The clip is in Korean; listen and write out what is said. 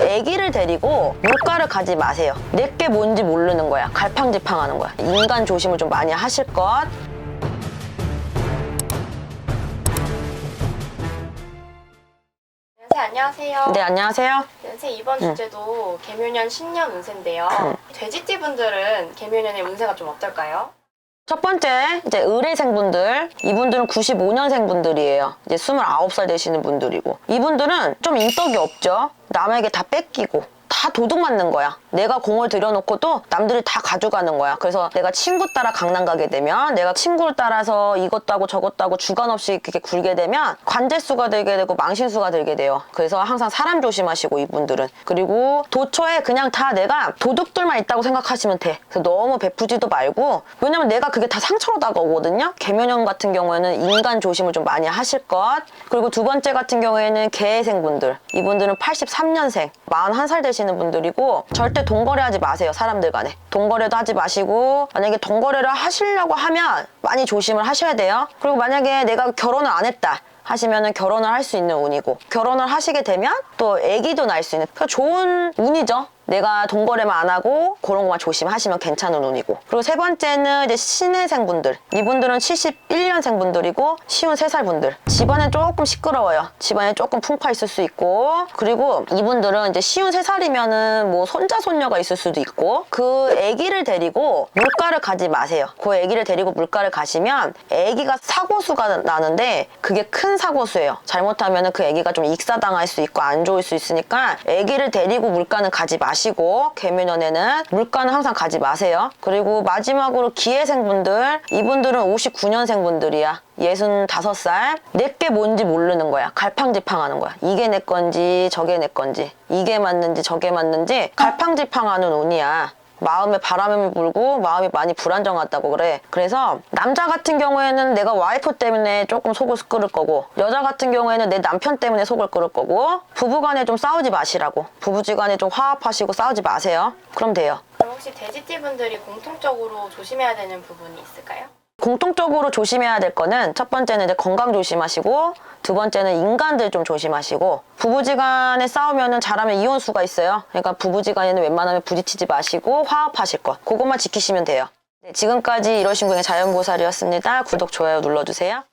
아기를 데리고 물가를 가지 마세요. 내게 뭔지 모르는 거야. 갈팡질팡하는 거야. 인간 조심을 좀 많이 하실 것. 네, 안녕하세요. 네, 안녕하세요. 선생 이번 주제도 개묘년 신년 운세인데요. 돼지띠 분들은 개묘년의 운세가 좀 어떨까요? 첫 번째, 이제 의뢰생분들. 이분들은 95년생분들이에요. 이제 29살 되시는 분들이고. 이분들은 좀 인덕이 없죠. 남에게 다 뺏기고. 다 도둑 맞는 거야. 내가 공을 들여놓고도 남들이 다 가져가는 거야. 그래서 내가 친구 따라 강남 가게 되면 내가 친구를 따라서 이것도 하고 저것도 하고 주관 없이 그렇게 굴게 되면 관대수가 들게 되고 망신수가 들게 돼요. 그래서 항상 사람 조심하시고 이분들은. 그리고 도처에 그냥 다 내가 도둑들만 있다고 생각하시면 돼. 그래서 너무 베푸지도 말고 왜냐면 내가 그게 다 상처로 다가오거든요. 개면형 같은 경우에는 인간 조심을 좀 많이 하실 것. 그리고 두 번째 같은 경우에는 개생분들. 이분들은 83년생, 41살 되시는 분들이고 절대 동거래 하지 마세요. 사람들 간에. 동거래도 하지 마시고 만약에 동거래를 하시려고 하면 많이 조심을 하셔야 돼요. 그리고 만약에 내가 결혼을 안 했다. 하시면은 결혼을 할 수 있는 운이고 결혼을 하시게 되면 또 아기도 날 수 있는 그러니까 좋은 운이죠. 내가 동거래만 안 하고 그런 것만 조심하시면 괜찮은 운이고. 그리고 세 번째는 이제 신혜생 분들. 이분들은 71년생 분들이고 쉬운 3살 분들. 집안에 조금 시끄러워요. 집안에 조금 풍파 있을 수 있고. 그리고 이분들은 이제 쉬운 3살이면은 뭐 손자 손녀가 있을 수도 있고. 그 아기를 데리고 물가를 가지 마세요. 그 아기를 데리고 물가를 가시면 아기가 사고수가 나는데 그게 큰 사고수예요. 잘못하면 그 아기가 좀 익사당할 수 있고 안 좋을 수 있으니까 아기를 데리고 물가는 가지 마시고 개묘년에는 물가는 항상 가지 마세요. 그리고 마지막으로 기회생분들 이분들은 59년생분들이야. 65살. 내게 뭔지 모르는 거야. 갈팡질팡하는 거야. 이게 내 건지 저게 내 건지 이게 맞는지 저게 맞는지 갈팡질팡하는 운이야 마음에 바람이 불고 마음이 많이 불안정하다고 그래. 그래서 남자 같은 경우에는 내가 와이프 때문에 조금 속을 끓을 거고 여자 같은 경우에는 내 남편 때문에 속을 끓을 거고 부부간에 좀 싸우지 마시라고. 부부지간에 좀 화합하시고 싸우지 마세요. 그럼 돼요. 그럼 혹시 돼지띠 분들이 공통적으로 조심해야 되는 부분이 있을까요? 공통적으로 조심해야 될 거는 첫 번째는 이제 건강 조심하시고 두 번째는 인간들 좀 조심하시고 부부지간에 싸우면은 잘하면 이혼 수가 있어요. 그러니까 부부지간에는 웬만하면 부딪히지 마시고 화합하실 것 그것만 지키시면 돼요. 네, 지금까지 이러신 분의 자연보살이었습니다. 구독 좋아요 눌러주세요.